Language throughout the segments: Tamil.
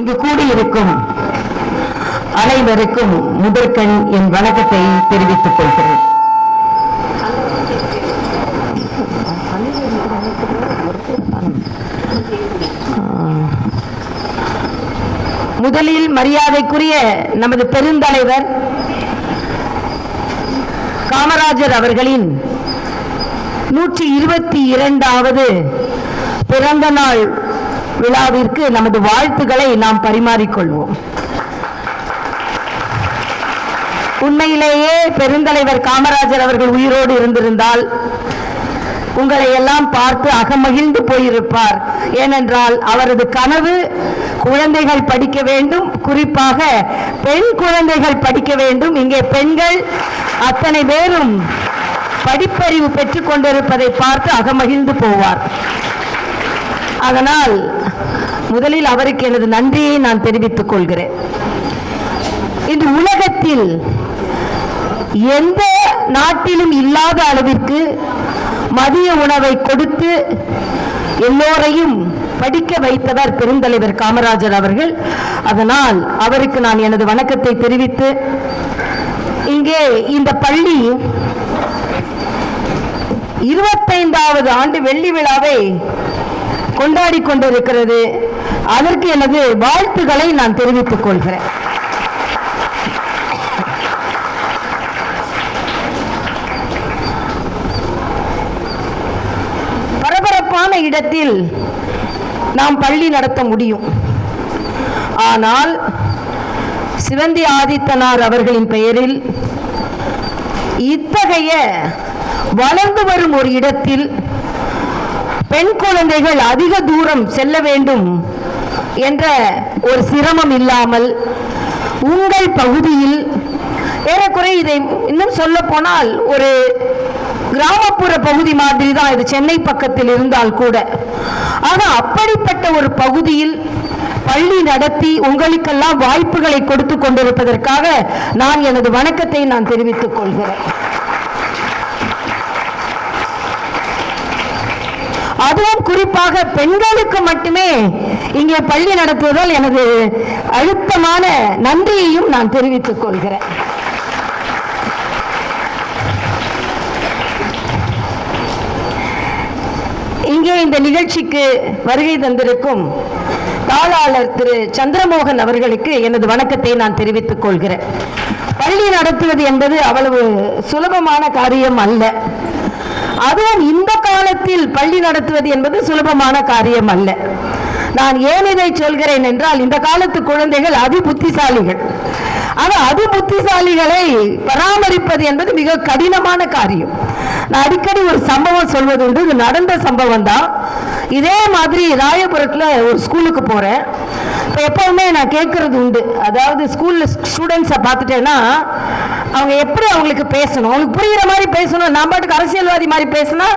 இங்கு கூடியிருக்கும் அனைவருக்கும் முதற்கண் என் வணக்கத்தை தெரிவித்துக் கொள்கிறேன். முதலில் மரியாதைக்குரிய நமது பெருந்தலைவர் காமராஜர் அவர்களின் நூற்றி இருபத்தி இரண்டாவது பிறந்த நாள் விழாவிற்கு நமது வாழ்த்துக்களை நாம் பரிமாறிக்கொள்வோம். உண்மையிலேயே பெருந்தலைவர் காமராஜர் அவர்கள் உயிரோடு இருந்திருந்தால் உங்களை எல்லாம் பார்த்து அகமகிழ்ந்து போயிருப்பார். ஏனென்றால் அவரது கனவு குழந்தைகள் படிக்க வேண்டும் குறிப்பாக பெண் குழந்தைகள் படிக்க வேண்டும். இங்கே பெண்கள் அத்தனை பேரும் படிப்பறிவு பெற்றுக் கொண்டிருப்பதை பார்த்து அகமகிழ்ந்து போவார். அதனால் முதலில் அவருக்கு எனது நன்றியை நான் தெரிவித்துக் கொள்கிறேன். இன்று உலகத்தில் எந்த நாட்டிலும் இல்லாத அளவிற்கு மதிய உணவை கொடுத்து எல்லோரையும் படிக்க வைத்தவர் பெருந்தலைவர் காமராஜர் அவர்கள். அதனால் அவருக்கு நான் எனது வணக்கத்தை தெரிவித்து இங்கே இந்த பள்ளி இருபத்தைந்தாவது ஆண்டு வெள்ளி விழாவை கொண்டாடி கொண்டிருக்கிறது. அதற்கு எனது வாழ்த்துக்களை நான் தெரிவித்துக் கொள்கிறேன். பரபரப்பான இடத்தில் நாம் பள்ளி நடத்த முடியும். ஆனால் சிவந்தி ஆதித்தனார் அவர்களின் பெயரில் இத்தகைய வளர்ந்து வரும் ஒரு இடத்தில் பெண் குழந்தைகள் அதிக தூரம் செல்ல வேண்டும் என்ற ஒரு சிரமம் இல்லாமல் உங்கள் பகுதியில் ஏறக்குறை இதை இன்னும் சொல்ல போனால் ஒரு கிராமப்புற பகுதி மாதிரி தான் இது சென்னை பக்கத்தில் இருந்தால் கூட. ஆக அப்படிப்பட்ட ஒரு பகுதியில் பள்ளி நடத்தி உங்களுக்கெல்லாம் வாய்ப்புகளை கொடுத்து கொண்டிருப்பதற்காக நான் எனது வணக்கத்தை நான் தெரிவித்துக் கொள்கிறேன் அதுவும் குறிப்பாக பெண்களுக்கு மட்டுமே இங்கே பள்ளி நடத்துவதால் எனது அழுத்தமான நன்றியையும் நான் தெரிவித்துக் கொள்கிறேன். இங்கே இந்த நிகழ்ச்சிக்கு வருகை தந்திருக்கும் தாளாளர் திரு சந்திரமோகன் அவர்களுக்கு எனது வணக்கத்தை நான் தெரிவித்துக் கொள்கிறேன். பள்ளி நடத்துவது என்பது அவ்வளவு சுலபமான காரியம் அல்ல. அதுவும் இந்த காலத்தில் பள்ளி நடத்துவது என்பது சுலபமான காரியம் அல்ல. நான் ஏன் இதை சொல்கிறேன் என்றால் இந்த காலத்து குழந்தைகள் அதி புத்திசாலிகள். ஆக அதி புத்திசாலிகளை பராமரிப்பது என்பது மிக கடினமான காரியம். நான் அடிக்கடி ஒரு சம்பவம் சொல்வது உண்டு இது நடந்த சம்பவம் தான். இதே மாதிரி ராயபுரத்தில் ஒரு ஸ்கூலுக்கு போகிறேன் இப்போ எப்போவுமே நான் கேட்கறது உண்டு. அதாவது ஸ்கூலில் ஸ்டூடெண்ட்ஸை பார்த்துட்டேன்னா அவங்க எப்படி அவங்களுக்கு பேசணும்? அவங்களுக்கு புரிகிற மாதிரி பேசணும் நான் பாட்டுக்கு அரசியல்வாதி மாதிரி பேசினா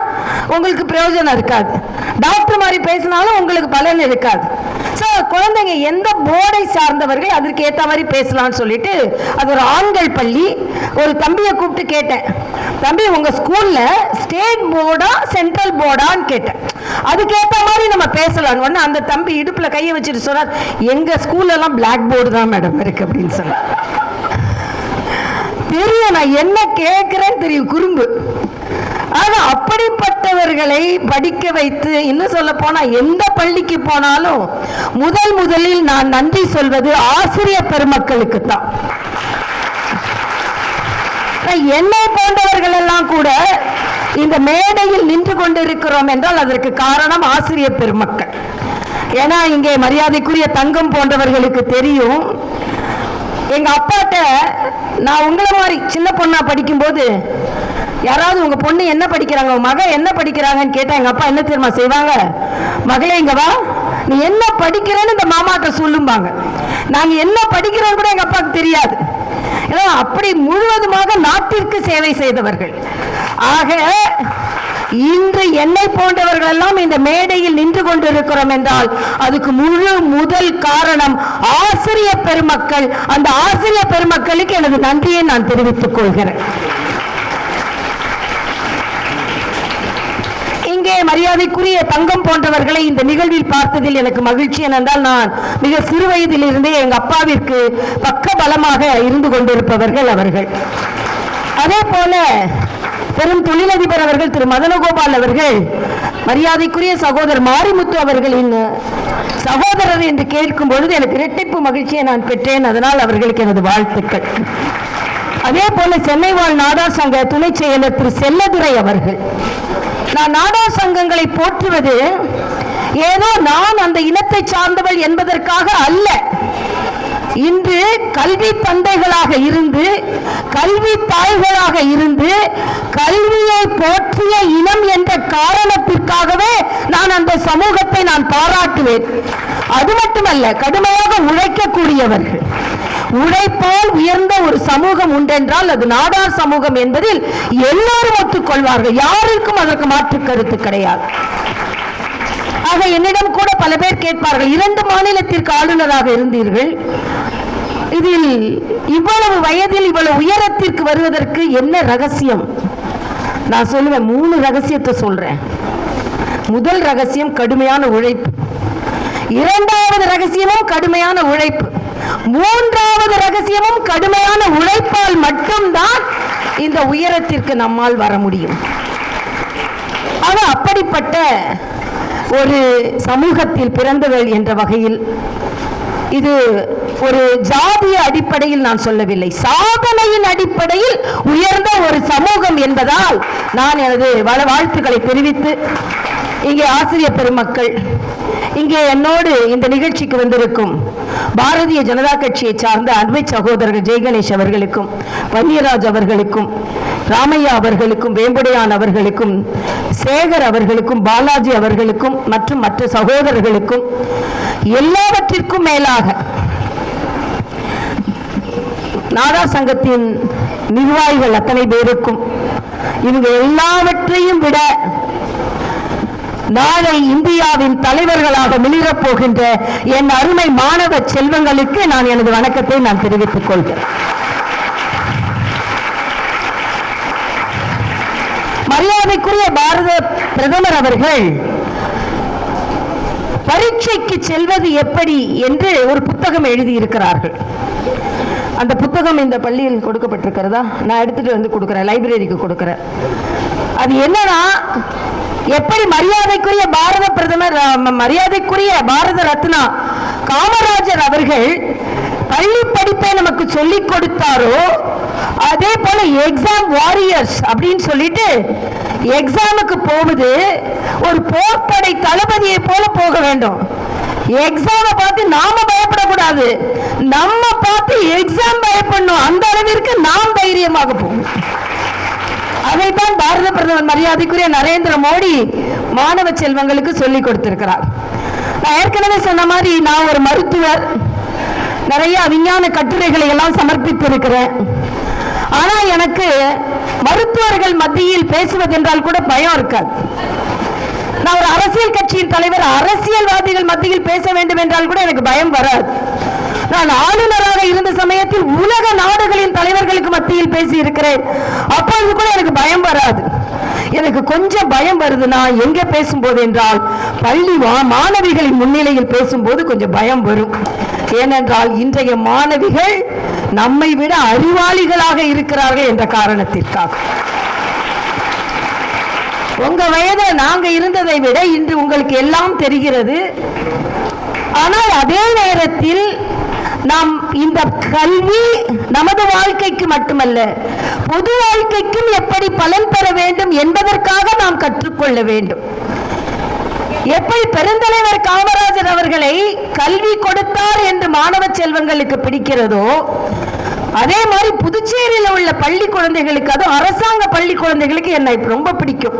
உங்களுக்கு பிரயோஜனம் இருக்காது. டாக்டர் மாதிரி பேசினாலும் உங்களுக்கு பலன் இருக்காது. ஸோ குழந்தைங்க எந்த போர்டை சார்ந்தவர்கள் அதற்கு ஏற்ற மாதிரி பேசலாம்னு சொல்லிட்டு அது ஒரு ஆண்கள் பள்ளி. ஒரு தம்பியை கூப்பிட்டு கேட்டேன். தம்பி உங்க ஸ்கூல்ல ஸ்டேட் போர்டா சென்ட்ரல் போர்டான்னு கேட்டேன். அதுக்கேற்ற மாதிரி நம்ம பேசலாம் உடனே அந்த தம்பி இடுப்புல கையை வச்சுட்டு சொன்னார் எங்கள் ஸ்கூல்ல எல்லாம் பிளாக் போர்டு தான் மேடம் இருக்கு அப்படின்னு சொன்னார். தெரியும் நான் என்ன கேட்குறேன்னு தெரியும் குறும்பு. ஆனா அப்படிப்பட்டவர்களை படிக்க வைத்து இன்னும் சொல்ல போனா எந்த பள்ளிக்கு போனாலும் முதல் முதலில் நான் நன்றி சொல்வது ஆசிரியர் பெருமக்களுக்கு தான் என்னை போன்றவர்கள் எல்லாம் கூட இந்த மேடையில் நின்று கொண்டிருக்கிறோம் என்றால் அதற்கு காரணம் ஆசிரியர் பெருமக்கள். ஏன்னா இங்கே மரியாதைக்குரிய தங்கம் போன்றவர்களுக்கு தெரியும். எங்க அப்பாட்ட நான் உங்களை மாதிரி சின்ன பொண்ணா படிக்கும்போது யாராவது உங்க பொண்ணு என்ன படிக்கிறாங்க உங்க மகன் என்ன படிக்கிறாங்கன்னு கேட்டா எங்க அப்பா என்ன தெரியுமா செய்வாங்க? மகளே இங்க வா. நீ என்ன படிக்கிறேன்னு இந்த மாமாட்ட சொல்லும்பாங்க. நாங்க என்ன படிக்கிறோம் கூட எங்க அப்பாவுக்கு தெரியாது. ஏன்னா அப்படி முழுவதுமாக நாட்டிற்கு சேவை செய்தவர்கள். ஆக இன்று என்னை போன்றவர்கள் எல்லாம் இந்த மேடையில் நின்று கொண்டிருக்கிறோம் என்றால் அதுக்கு முழு முதல் காரணம் ஆசிரியர் பெருமக்கள். அந்த ஆசிரியர் பெருமக்களுக்கு எனது நன்றியை நான் தெரிவித்துக் கொள்கிறேன் இங்கே மரியாதைக்குரிய தங்கம் போன்றவர்களை இந்த நிகழ்வில் பார்த்ததில் எனக்கு மகிழ்ச்சி. ஏனென்றால் நான் மிக சிறு வயதிலிருந்தே எங்க அப்பாவிற்கு பக்க பலமாக இருந்து கொண்டிருப்பவர்கள் அவர்கள். அதே போல பெரும் தொழிலதிபர் அவர்கள் திரு மதனகோபால் அவர்கள் மரியாதைக்குரிய சகோதரர் மாரிமுத்து அவர்களின் சகோதரர் என்று கேட்கும் பொழுது எனக்கு இரட்டிப்பு மகிழ்ச்சியை நான் பெற்றேன். அதனால் அவர்களுக்கு எனது வாழ்த்துக்கள். அதே போல சென்னை வாழ் நாடார் சங்க துணை செயலர் திரு செல்லதுரை அவர்கள் நான் நாடார் சங்கங்களை போற்றுவது ஏதோ நான் அந்த இனத்தை சார்ந்தவள் என்பதற்காக அல்ல. இன்று கல்வி தந்தைகளாக இருந்து கல்வி தாய்களாக இருந்து கல்வியை போற்றிய இனம் என்ற காரணத்திற்காகவே நான் அந்த சமூகத்தை நான் பாராட்டுவேன். அது மட்டுமல்ல கடுமையாக உழைக்கக்கூடியவர்கள். உழைப்பால் உயர்ந்த ஒரு சமூகம் உண்டென்றால் அது நாடார் சமூகம் என்பதில் எல்லோரும் ஒத்துக்கொள்வார்கள். யாருக்கும் அதற்கு மாற்று கருத்து கிடையாது. ஆக என்னிடம் கூட பல பேர் கேட்பார்கள் இரண்டு மாநிலத்திற்கு ஆளுநராக இருந்தீர்கள். இதில் இவ்வளவு வயதில் இவ்வளவு உயரத்திற்கு வருவதற்கு என்ன ரகசியம்? நான் சொல்லுவேன் மூணு ரகசியத்தை சொல்றேன். முதல் ரகசியம் கடுமையான உழைப்பு. இரண்டாவது ரகசியமும் கடுமையான உழைப்பு. மூன்றாவது ரகசியமும் கடுமையான உழைப்பால் மட்டும்தான் இந்த உயரத்திற்கு நம்மால் வர முடியும். அது அப்படிப்பட்ட ஒரு சமூகத்தில் பிறந்தவள் என்ற வகையில் இது ஒரு ஜாதிய அடிப்படையில் நான் சொல்லவில்லை. சாதனையின் அடிப்படையில் உயர்ந்த ஒரு சமூகம் என்பதால் நான் எனது வள வாழ்த்துக்களை தெரிவித்து இங்கே ஆசிரியர் பெருமக்கள் இங்கே என்னோடு இந்த நிகழ்ச்சிக்கு வந்திருக்கும் பாரதிய ஜனதா கட்சியை சார்ந்த அன்பை சகோதரர் ஜெய்கணேஷ் அவர்களுக்கும் பன்னீர்ராஜ் அவர்களுக்கும் ராமையா அவர்களுக்கும் வேம்புடையான் அவர்களுக்கும் சேகர் அவர்களுக்கும் பாலாஜி அவர்களுக்கும் மற்றும் மற்ற சகோதரர்களுக்கும் எல்லாவற்றிற்கும் மேலாக நாடா சங்கத்தின் நிர்வாகிகள் அத்தனை பேருக்கும் இவங்க எல்லாவற்றையும் விட நாளை இந்தியாவின் தலைவர்களாக மிளிரப் போகின்ற என் அருமை மாணவ செல்வங்களுக்கு நான் எனது வணக்கத்தை நான் தெரிவித்துக் கொள்கிறேன். மரியாதைக்குரிய பாரத பிரதமர் அவர்கள் பரீட்சைக்கு செல்வது எப்படி? என்று ஒரு புத்தகம் எழுதியிருக்கிறார்கள். அந்த புத்தகம் இந்த பள்ளியில் கொடுக்கப்பட்டிருக்கிறதா? நான் எடுத்துட்டு வந்து கொடுக்கிறேன் லைப்ரரிக்கு கொடுக்கிறேன். அது என்னன்னா எப்படி மரியாதைக்குரிய பாரத பிரதமர் மரியாதைக்குரிய பாரத ரத்னா காமராஜர் அவர்கள் பள்ளி படிப்பை நமக்கு சொல்லிக் கொடுத்தாரோ அதே போல எக்ஸாம் வாரியர்ஸ் அப்படின்னு சொல்லிட்டு எக்ஸாமுக்கு போகுது ஒரு போர்ப்படை தளபதியை போல போக வேண்டும். எக்ஸாமை பார்த்து நாம பயப்படக்கூடாது. நம்ம பார்த்து எக்ஸாம் பயப்படணும். அந்த அளவிற்கு நாம் தைரியமாக போகணும். அதைத்தான் பாரத பிரதமர் மரியாதைக்குரிய நரேந்திர மோடி மாணவ செல்வங்களுக்கு சொல்லிக் கொடுத்திருக்கிறார். நான் ஏற்கனவே சொன்ன மாதிரி நான் ஒரு மருத்துவர். நிறைய விஞ்ஞான கட்டுரைகளை எல்லாம் சமர்ப்பித்திருக்கிறேன். ஆனா எனக்கு மருத்துவர்கள் மத்தியில் பேசுவதென்றால் கூட பயம் இருக்காது. நான் ஒரு அரசியல் கட்சியின் தலைவர் அரசியல்வாதிகள் மத்தியில் பேச வேண்டும் என்றால் கூட எனக்கு பயம் வராது. நான் ஆளுநராக இருந்த சமயத்தில் உலக நாடுகளின் தலைவர்களுக்கு மத்தியில் பேசி இருக்கிறேன் அப்பொழுது கூட எனக்கு பயம் வராது. எனக்கு கொஞ்சம் பயம் வருதுன்னா எங்க பேசும்போது என்றால் பள்ளி வா- மாணவிகளின் முன்னிலையில் பேசும்போது கொஞ்சம் பயம் வரும். ஏனென்றால் இன்றைய மாணவிகள் நம்மை விட அறிவாளிகளாக இருக்கிறார்கள் என்ற காரணத்திற்காக. உங்க வயது நாங்க இருந்ததை விட இன்று உங்களுக்கு எல்லாம் தெரிகிறது. ஆனால் அதே நேரத்தில் நாம் இந்த கல்வி நமது வாழ்க்கைக்கு மட்டுமல்ல பொது வாழ்க்கைக்கும் எப்படி பலன் பெற வேண்டும் என்பதற்காக நாம் கற்றுக்கொள்ள வேண்டும். எப்படி பெருந்தலைவர் காமராஜர் அவர்களை கல்வி கொடுத்தார் என்று மாணவ செல்வங்களுக்கு பிடிக்கிறதோ அதே மாதிரி புதுச்சேரியில் உள்ள பள்ளி குழந்தைகளுக்கு அதுவும் அரசாங்க பள்ளி குழந்தைகளுக்கு என்னை ரொம்ப பிடிக்கும்.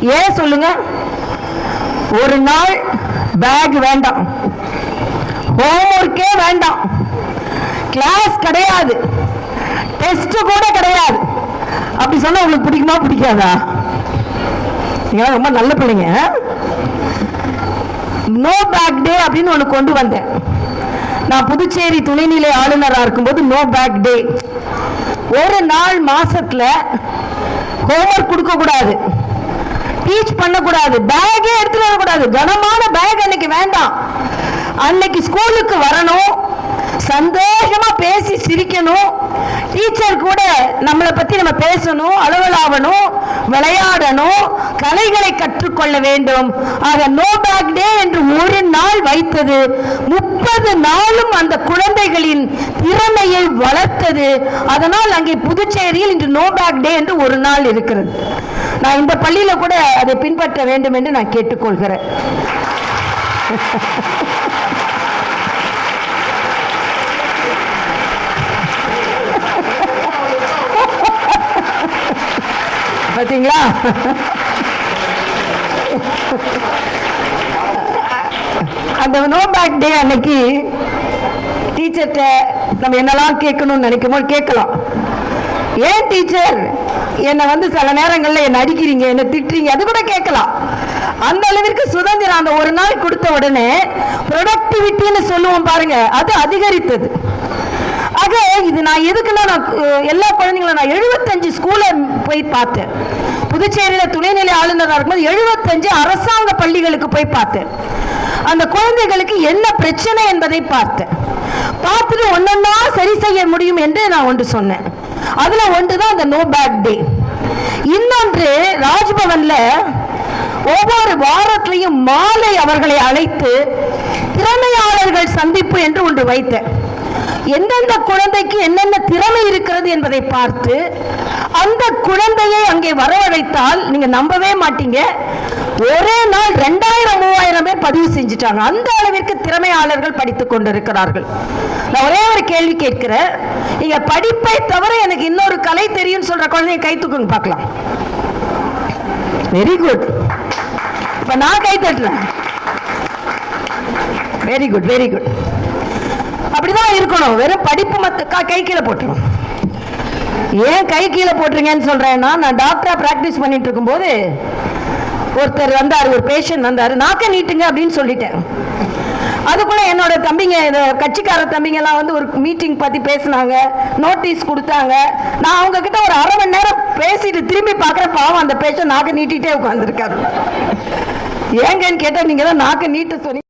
ஏன் சொல்லுங்க? ஒரு நாள் பேக் வேண்டாம். ஹோம்ஒர்க்கே வேண்டாம். கிளாஸ் கிடையாது. டெஸ்ட் கூட கிடையாது. அப்படி சொன்னா உங்களுக்கு பிடிக்குமா பிடிக்காதா? நீங்க ரொம்ப நல்ல பிள்ளைங்க நோ பேக் டே அப்படின்னு ஒன்று கொண்டு வந்தேன். நான் புதுச்சேரி துணைநிலை ஆளுநராக இருக்கும்போது நோ பேக் டே ஒரு நாள் மாசத்துல ஹோம்ஒர்க் கொடுக்க கூடாது. டீச் பண்ணக்கூடாது. பேக்கே எடுத்துட்டு வரக்கூடாது. கனமான பேக் அன்னைக்கு வேண்டாம். அன்னைக்கு ஸ்கூலுக்கு வரணும். சந்தோஷமா பேசி சிரிக்கணும். டீச்சர் கூட நம்மளை பத்தி நம்ம பேசணும் அலுவலாகணும் விளையாடணும் கலைகளை கற்றுக்கொள்ள வேண்டும். ஆக நோ பேக் டே என்று ஒரு நாள் வைத்தது. முப்பது நாளும் அந்த குழந்தைகளின் திறமையை வளர்த்தது. அதனால் அங்கே புதுச்சேரியில் இன்று நோ பேக் டே என்று ஒரு நாள் இருக்கிறது. நான் இந்த பள்ளியில கூட அதை பின்பற்ற வேண்டும் என்று நான் கேட்டுக்கொள்கிறேன். பார்த்தீங்களா அந்த நோ பேக் டே அன்னைக்கு டீச்சர்கிட்ட நம்ம என்னெல்லாம் கேட்கணும்னு நினைக்கும் போது கேட்கலாம். ஏன் டீச்சர் என்னை வந்து சில நேரங்களில் என்னை அடிக்கிறீங்க என்னை திட்டுறீங்க அது கூட கேட்கலாம். அந்த அளவிற்கு சுதந்திரம் அந்த ஒரு நாள் கொடுத்த உடனே ப்ரொடக்டிவிட்டின்னு சொல்லுவோம் பாருங்க அது அதிகரித்தது. ஆக இது நான் எதுக்குன்னா நான் எல்லா குழந்தைங்களும் நான் எழுபத்தஞ்சு ஸ்கூலை போய் பார்த்தேன். புதுச்சேரியில் துணைநிலை ஆளுநராக இருக்கும்போது எழுபத்தஞ்சு அரசாங்க பள்ளிகளுக்கு போய் பார்த்தேன். அந்த குழந்தைகளுக்கு என்ன பிரச்சனை என்பதை பார்த்தேன். பார்த்துட்டு ஒன்னொன்னா சரி செய்ய முடியும் என்று நான் ஒன்று சொன்னேன். அதுல ஒன்று தான் அந்த நோ பேக் டே இன்னொன்று ராஜ்பவன்ல ஒவ்வொரு வாரத்திலையும் மாலை அவர்களை அழைத்து திறமையாளர்கள் சந்திப்பு என்று ஒன்று வைத்தேன். எந்தெந்த குழந்தைக்கு என்னென்ன திறமை இருக்கிறது என்பதை பார்த்து அந்த குழந்தையை அங்கே வரவழைத்தால் நீங்க நம்பவே மாட்டீங்க. ஒரே நாள் ரெண்டாயிரம் மூவாயிரம் பேர் பதிவு செஞ்சுட்டாங்க. அந்த அளவிற்கு திறமையாளர்கள் படித்துக் கொண்டிருக்கிறார்கள். நான் ஒரே ஒரு கேள்வி கேட்கிறேன். நீங்க படிப்பை தவிர எனக்கு இன்னொரு கலை தெரியும் சொல்ற குழந்தைய கை தூக்குங்க பார்க்கலாம். வெரி குட் இப்ப நான் கை தட்டுறேன் வெரி குட் வெரி குட் அப்படிதான் இருக்கணும். வெறும் படிப்பு மத்த கா- கை கீழே போட்டுரும். ஏன் கை கீழே போட்டுருங்கன்னு சொல்றேன்னா நான் டாக்டரா பிராக்டிஸ் பண்ணிட்டு இருக்கும்போது ஒருத்தர் வந்தார் ஒரு பேஷண்ட் வந்தார் நாக்க நீட்டுங்க அப்படின்னு சொல்லிட்டேன். அதுக்குள்ள என்னோட தம்பிங்க இந்த கட்சிக்கார தம்பிங்க எல்லாம் வந்து ஒரு மீட்டிங் பத்தி பேசினாங்க நோட்டீஸ் கொடுத்தாங்க. நான் அவங்க கிட்ட ஒரு அரை மணி நேரம் பேசிட்டு திரும்பி பார்க்குற பாவம் அந்த பேஷண்ட் நாக்க நீட்டிட்டே உட்காந்துருக்காரு ஏங்கன்னு கேட்டா நீங்க தான் நாக்க நீட்ட சொன்னீங்க.